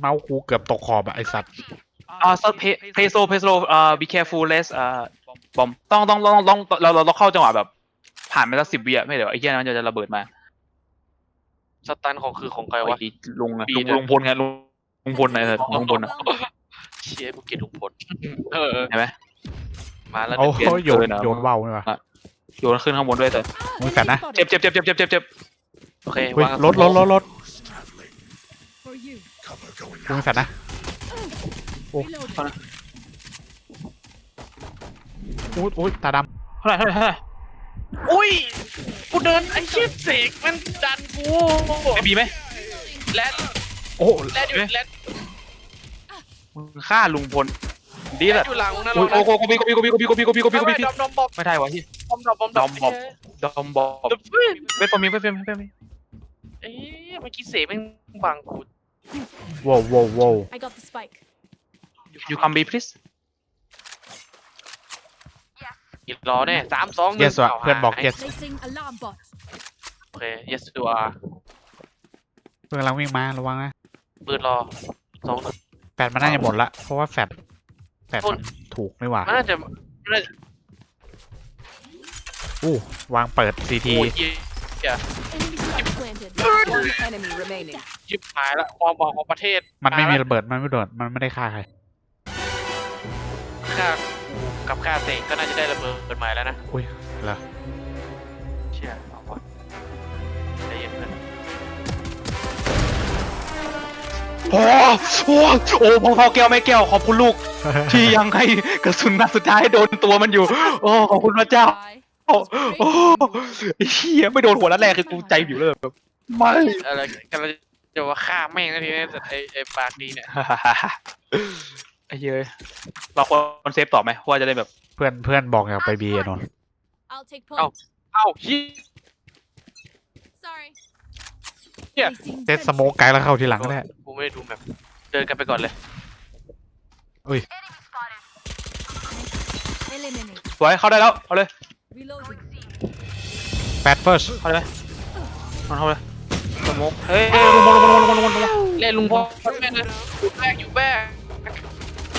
เมาส์กูเกือบตกขอบอะไอสัตว์ อ่าซัดเพเพโซเพโซอ่า be careful less อ่าบอมต้องต้องต้องต้องเราเราเราเข้าจังหวะแบบ ผ่านไปสักสิบวิอะไม่เดี๋ยวไอ้เหี้ยนั้นจะระเบิดมาสตันของคือของใครไอ้วะดีลุงอะบีลุงนะลุงพลไงลุงลุงพลไงลุงพลอะเชียกูเกลียดลุงพลเออเห็นไหมมาแล้วโอ้เนี่ยโหโยนเกินอะโยนว่าวนี่วะโยนขึ้นข้างบนด้วยแต่มึงแฟดนะเจ็บเจ็บเจ็บเจ็บเจ็บเจ็บเจ็บโอเคเฮ้ยวางรถรถรถรถ For you. กูมึงแฟดนะ Reloading. อุ้ยอุ้ยตาดเท่าไหร่เท่าไหร่เท่าไหร่อุ้ย กูเดินไอ้เชี่ยเสกมันดันกูไอ้บีไหมแลนำโอ้แลนอยู่แลนมึงฆ่าลุงพลดีแลแหละนอยู่หลังนะโอ้ยโอ้โหกูบีกูบีกูบีกูบีกูบีกูบีกูบีกูบีดอมดอมบอมไม่ได้วะที่ดอมดอมบอมดอมบอมดอมบอมเฮ้ยเวทฟอร์มิงเวทฟอร์มิงเวทฟอร์มิงเอ้ยเมื่อกี้เสกแม่งบังกู โว้วโว้วโว้ว I got the spike. you come be please อีกรอแน่สามสองหเยนึ่งสวะเพื่อนบอกเยส Placing alarm bot. โอเค yes you are เพื่อนกำลังวิ่งมาระวังนะปืนรอสองหนึ่ง แฟดมันน่าจะหมดละเพราะว่าแฟดแฟดโทษมันถูกไม่หว่ามันน่าจะมันน่าจะอู้วางเปิดซีทีโอ้ยเหี้ย Enemy spike planted. One enemy remaining. ชิบหายละความหวังของประเทศมันไม่มีระเบิด มันไม่โดด มันไม่ได้ฆ่าใคร ค่ากับค่าเสกก็น่าจะได้ระเบิดเปิดใหม่แล้วนะ อุ้ยเหรอเชี่ยเอาวะใจเย็นนะโอ้โหโอ้พ่อพ่อแก้วไม่แก้วขอบคุณลูก ที่ยังให้กระสุนนัดสุดท้ายโดนตัวมันอยู่ โอ้ขอบคุณพระเจ้า Bye. โอ้โอ้ไอ้เฮียไม่โดนหัวนัดแรกคือกูใจอยู่เลยแบบ ไม่อะไรกันเราจะว่าฆ่าแม่งนะทีนี้ไอ้ไอ้ปากดีเนี่ยไอ้เหี้ยเราควรเซฟต่อไหมว่าจะได้แบบ เพื่อนเพื่อนบอกอยากไปบีนนท์ I'll take Oh. point. เอ้าชี้ Sorry. Yeah. Placing เซตสโมกไกลแล้วเข้าทีหลังก็ได้กูไม่ได้ดูแบบเดินกันไปก่อนเลย Eliminate. สวยเข้าได้แล้ว เอาเลย Reloading. แฟดเฟิร์สเข้าเลยเอาเข้าเลยส มกเฮ้ยลุงพลลุงพลลุงพลลุงพลลุงพลเล่นลุงพ่อแม่งเลยอยู่แบกอยู่แบก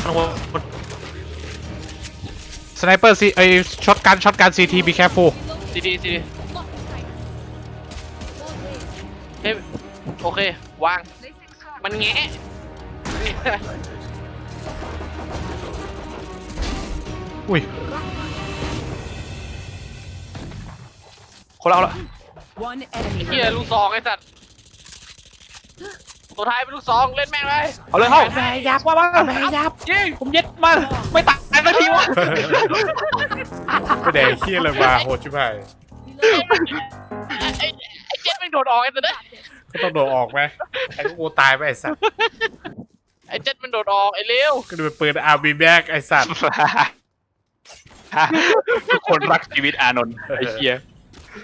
ลุงพลสไนเปอร์ซีไอช็อตกันช็อตกันซีทีบีแคฟูดีดีดี Lock the sight. Wall raised. เฮ้ยโอเควาง มันแงะอุ้ยคนละคนละ One enemy เฮีย remaining. ลูกซองไอ้สัตว์ ตัวท้ายเป็นลูกซองเล่นแม่งเลยเอาเลยเข้าแม่ยับว่าบ้างแม่ยับยิงผมเย็ดมาไม่ตายสักทีวะไม่ได้เคียเลยมาโหชิบหาย Reloading. ไอ้ไอ้ไอ้เจ็ดแม่งโดดออกไอ้ตัวเนี้ย Got this. ก็ต้องโดดออกไหมไอ้กูตายไปไอ้สัตว์ไอ้เจ็ดมันโดดออกไอ้เลี้ยวก็ดูเป็นปืนอาร์บีแบกไอ้สัตว์ทุกคนรักชีวิตอานนท์ไอ้เหี้ย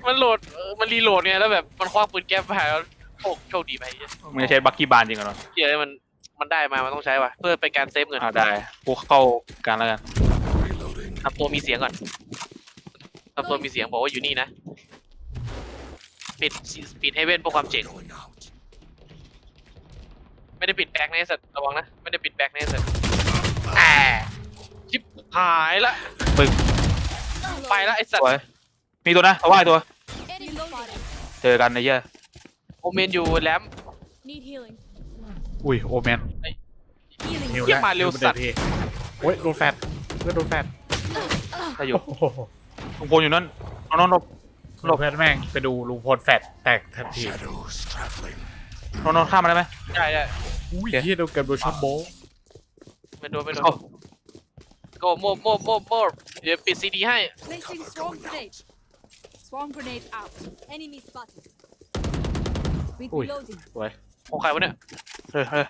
มันโหลดเออมันรีโหลดเนี่ยแล้วแบบมันคว้าปืนแก๊ปไปแล้ว โอ้โชคดีไปเหี้ยมึงจะใช้บักกี้บานจริงเหรอเฮียมันมันได้มา มันต้องใช้ว่ะ เพื่อเป็นการเซฟเงินอ่าได้กูเข้าการแล้วกันทำตัวมีเสียงก่อนทำตัวมีเสียงบอกว่าอยู่นี่นะ ปิดปิดให้เว้นเพื่อความเจ๋งไม่ได้ปิดแบ็กนะไอ้สัตว์ระวังนะ ไม่ได้ปิดแบ็กนะไอ้สัตว์แอะชิบหายละปึ้งไปละไอ้สัตสว์วยมีตัวนะเอาว่าไอ้ตัว Enemy spotted. เจอกันไอ้เหี้ย โอเมนอยู่แลม Need healing. อุ้ยโอแมน Healing. เหี้ยมาเร็วสัตว์โอ้ยโดนแฟดเพื่อนโดนแฟดถ้าอยู่โอ้โหลุงพลอยู่นั่นเอาน้องนบหลบเพื่อนแม่งไปดูลุงพลแฟดแตกทันทีน้องนบข้ามมาได้ไหมได้ได้อุ้ยเฮียโดนเกิดโดนช็อตโบว์ไม่โดนไม่โดนเข้าโกโมโมโมโมเดี๋ยวปิดซีดีให้ Placing swarm grenade. Swarm grenade out. Enemy spotted. With Ui. reloading. สวยของใครวะเนี่ยเฮ้ยเฮ้ย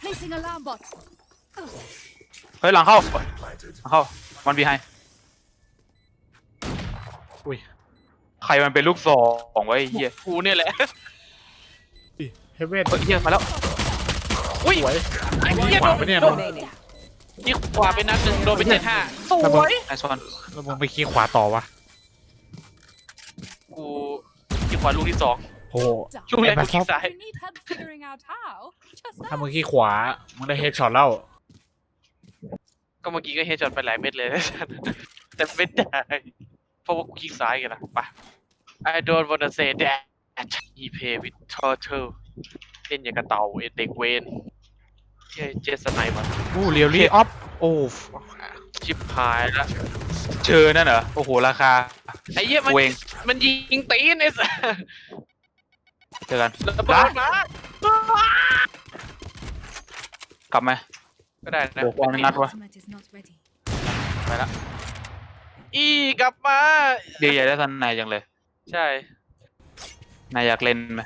Placing alarm bot. เฮ้ยหลังเข้าหลังเข้ามันบีไฮอุ้ยใครมันเป็นลูกสองไว้ไอ้เหี้ยกูเนี่ยแหละเฮเว่น เฮ้ยเหี้ยมาแล้วอุ้ยสวยไอ้เหี้ยขโดวานไปเนี่ยโดน remaining. นี่ขวาไปนัดหนึ่งโดนไปเจ็ดห้าสระเบิวดยไอซอนแล้วมึงไปขี้ขวาต่อวะกูที่ ขวาลูกที่สองพโอ้โหช่วงแรกไอ้กูคลิกซ้าย If you need help figuring out how, just ถ้ามึง ask. ขี้ขวา มึงได้เฮดช็อตแล้วก็เมื่อกี้ก็เฮดช็อตไปหลายเม็ดเลยแต่ไม่ได้เพราะว่ากูคลิกซ้ายกันนะไป I don't wanna say that he play with turtle เล่นอย่างกระเต่าไอ้เด็กเวนเฮ้ยเจสไนมาอู้เรียวลี่ออฟโอ้ชิบหายละ เจอนั่นเหรอ โอ้โห ราคา ไอ้เหี้ยมันกูเองมันยิงตีนไอ้สัสเจอกันระเบิดมากลับไหมก็ได้นะโอ้โหนัดวะ Ultimate is not ready. ไปละอีกลับมาเดียวใหญ่ได้ทันนายจังเลย ใช่นายอยากเล่นไหม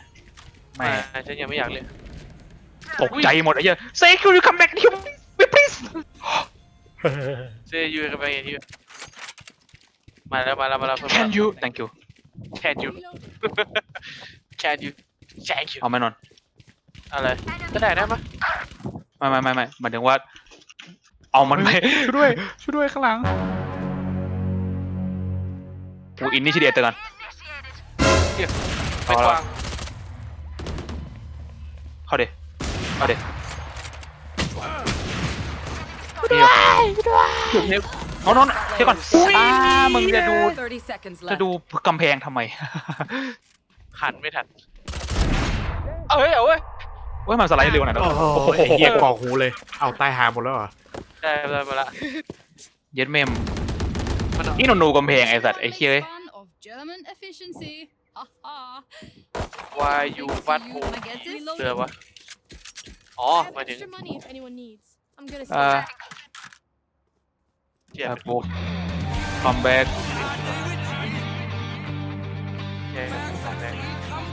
ไม่ ไม่ฉันยังไม่อยากเล่น ตกใจหมดไอ้เหี้ย say could you come back here please เซยูกันไปไงที่ มาแล้วมาแล้วมาแล้วเพิ่ม can you thank you can you Reloading. can you thank you เอาไหมนนท์อะไรก็ได้นะมะไม่ไม่ไม่ไม่หมายถึงว่า เอามันไปช่วยด้วยช่วยด้วยข้างหลังกูอินนี่ชิเดียเตือนไม่กว้างเข้าเดเข้าเดถูกเทปน นท์นนท์เดี๋ยวก่อนอ่ามึงจะดู 30 seconds จะ left. ดูกำแพงทำไมหันไม่ทัน เอาเฮ้ยเอาเว้ย เว้ยมันสไลด์เร็วขนาดนั้นโอ้เหรอโหไอ้เหี้ยกรอกหูเลย เอาตายหาหมดแล้วเหรอ ได้ได้มาละเย็ดเมมมันเอานี่นนท์ดูกำแพงไอ้สัตว์ไอ้เหี้ย Fun of German efficiency. Ha ha. why you what who Can I get this? เรือวะ อ๋อ I หมาย have ถึง extra money if anyone needs. I'm gonna อ่า sell. เทียบโอ้คัมแบ็กแค่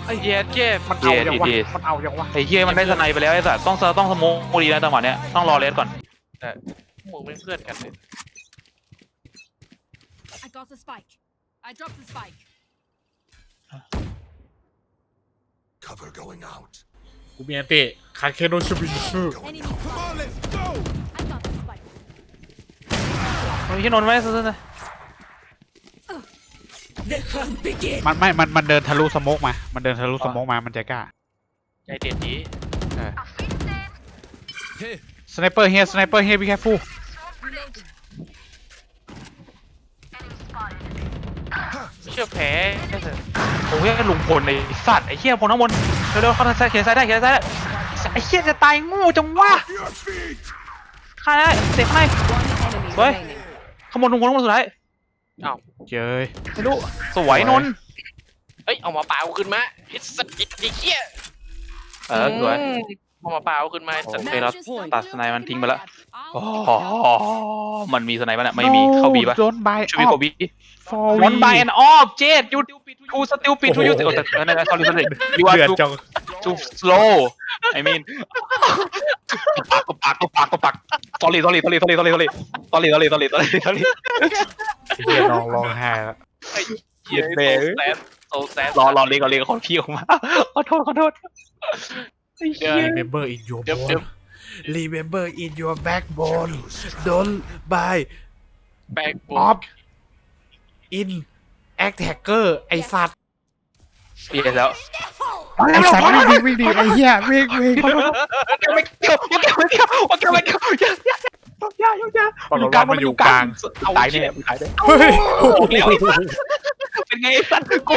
ไอ้เหี้ยเจ็บมันเอายังวะเย้มันเอายังวะไอ้เหี้ยมันได้สไนไปแล้วไอ้สัตว์ต้องต้องสโมกดีนะจังหวะเนี้ยต้องรอเลสก่อนมึงเป็นเพื่อนกันเลย I got the spike. I dropped the spike. Cover going out. กูมีอันติคาเคโนชูบิชู Enemy spotted. I got the spike. เฮ้ยนนท์ไม่ซื้อเลยมันไม่มันมันเดินทะลุสโมกมา มันเดินทะลุสโมกมา มันใจกล้า ใจเด็ดดีสไนเปอร์เฮียสไนเปอร์เฮียพี่แคฟู Reloading. ไม่เชื่อแพ้แค่เถอะโอ้ยลุงพลไอ้สัตว์ไอ้เหี้ยพลน้ำมนต์เร็วๆเข้าทางซ้ายเขียนซ้ายได้เขียนซ้ายได้ไอ้เหี้ยจะตายงูจังวะ Your feet! ฆ่าได้เสพให้ One enemy What? remaining. ขโมยลุงพลน้ำมนต์สุดท้ายเจยไม่รู้สวยนนท์เอ้ยเอามาเปล่าขึ้นมาไอ้สัตว์ไอ้เหี้ยเออสวยเอามาเปล่าขึ้นมาไอ้สัตว์ โอเคแล้ว Matches don't ตัด look สไนมัน too ทิ้งไปแล้ว bad. อ๋อ I'll มันมีสไนป์ปะเนี่ยไม่มีเข้าบีปะโดนบายชูบีโกบีฟอร์ one by and off เจด you you stupid to you เออแต่เออนั่น sorry sorry you are เดือด too จัง too slow I mean ปากก็ปากก็ปากก็ปาก sorry sorry sorry sorry sorry sorry sorry sorry sorry sorry sorry ไอ้เหี้ยน้องร้องไห้แล้วเหี้ยแม่โซแซดโซแซดรอรอเรียกก่อนเรียกก่อนพี่ออกมาขอโทษขอโทษไอ้เหี้ย remember in your เดี๋ยวเดี๋ยว bone remember in your backbone don't buy แบกบุ off in attacker ไอสัตว์ เหี้ยแล้วไอสัตว์วิ่งวิ่งวิ่งไอเฮียวิ่งวิ่งไม่เกี่ยวไม่เกี่ยวไม่เกี่ยวไม่เกี่ยวไม่เกี่ยวอย่าอย่าอย่าอย่าอย่าปรากฏว่ามันอยู่กลางตายแน่มึงตายแน่เฮ้ยเป็นไงไอ้สัตว์กู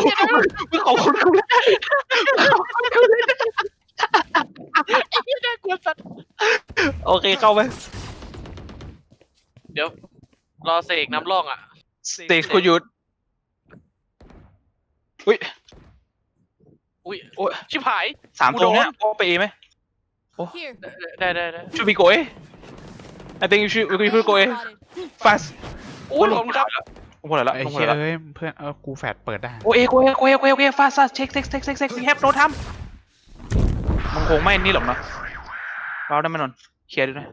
มึงขอบคุณกูแล้วโอเคเข้าไปเดี๋ยวรอเสกน้ำร่องอะเตะกูหยุดอุ้ย อุ้ยโอ้ยชิบหาย สามตัวเนี้ยโอเปไหม Here. ได้ได้ได้ should we go A I think you should we should go A Spotted. fast อุ้ยผมครับลงพอไหนละไอลงพอเฮีไหนยละเอ้ยเพื่อนเออกูแฟดเปิดได้ โอเอโกเอโกเอโกเอโกเอ fast fast check check check check check we have no time มันคงไม่นี่หรอกเนาะเราได้ไหมนนท์เคลียร์ด้วยนะ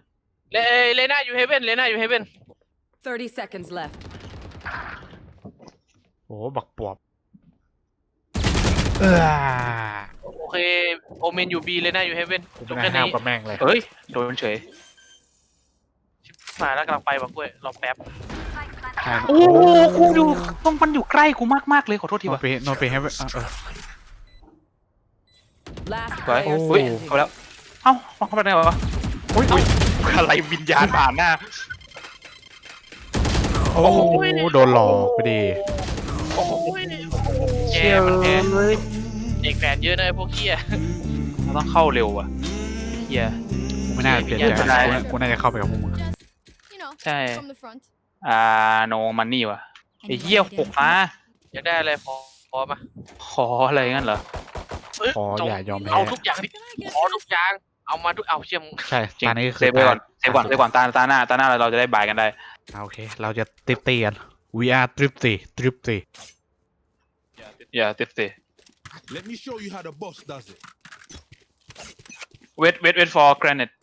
เลเลน่าอยู่เฮเว่นเลน่าอยู่เฮเว่น 30 seconds left. โอ้บักปวบ เออโอเค โอเมนอยู่บีเลน่าอยู่เฮเว่นกูจไม่บน่าแค่ห้ามนี้กับแม่งเลย เฮ้ย โดนเฉยมาแล้วกำลังไปว่ะกล้วยรอแป๊บใช่โอ้กูอยู่ต้องมันอยู่ใกล้กูมากมากๆเลยขอโทษทีโนว่ะไปโนไปให้เออเออ Last ไว้ player เฮ้ย standing. เข้าไปแล้ว เอ้าเข้าไปได้ไงวะอุ้ยอุ้ยอะไรวิญญาณผ่านหน้า โอ้โหโดนหลอกไปดิโอ้โห แย่มันแพ้เด็กแฝดเยอะนะไอ้พวกเฮียเราต้องเข้าเร็วอะเฮีย กูไม่น่าเปลี่ยนใจไม่เป็นไรกูน่ากูน่าจะเข้าไปกับพวกมึง Just, you know, ใช่ from the front. อ่าโนมันนี่วะไอ้เฮียหกมาอยากได้อะไรพอพอมาขออะไรงั้นเหรอขออย่ายอมแพ้ เอาทุกอย่างดิขอทุกอย่างเอามาทุกเอาเชี่ยมงใช่จริงตอนนี้คือ เซฟไว้ก่อนเซฟก่อนเซฟก่อนตาตาหน้าตาหน้าเราจะได้บายกันได้ อ่าโอเค เราจะติดตีกัน we are ทริปตีทริปตี อย่าติดสิ Let me show you how the boss does it. wait wait wait for granite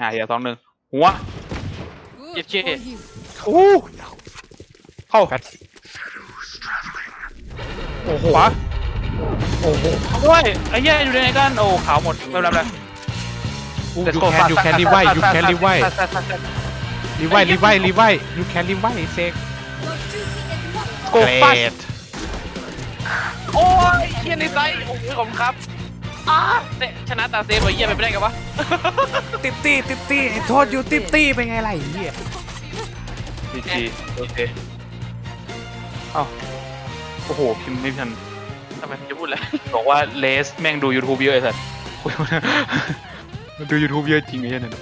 อ่าเฮียสองหนึ่งหัว Good Yes, yeah. for you. โอ้เข้ากันโอ้โหขวาโอ้โหด้วยไอ้เหี้ยอยู่ในไหนกันโอ้ขาวหมดไม่เป็นไร you can you can revive you can revive รีไวรีไวรีไว you can รีไวเซก Your duty is not โกเกรฟัสดโอ้ยเฮียในไซส์โอ้ยขอบคุณครับอ้าเตะชนะตาเซฟไอ้เฮียไปไม่ได้กันวะ ติดตีติดตีโทษอยู่ติดตีเป็นไงล่ะไอ้เหี้ยจีจีโอเคเอ้าโอ้โห พิมพ์ไม่ทันทำไมผมจะพูดอะไรบอกว่าเลสแม่งดู YouTube เยอะไอ้สัสดู YouTube เยอะจริงไอ้เหี้ยนั่น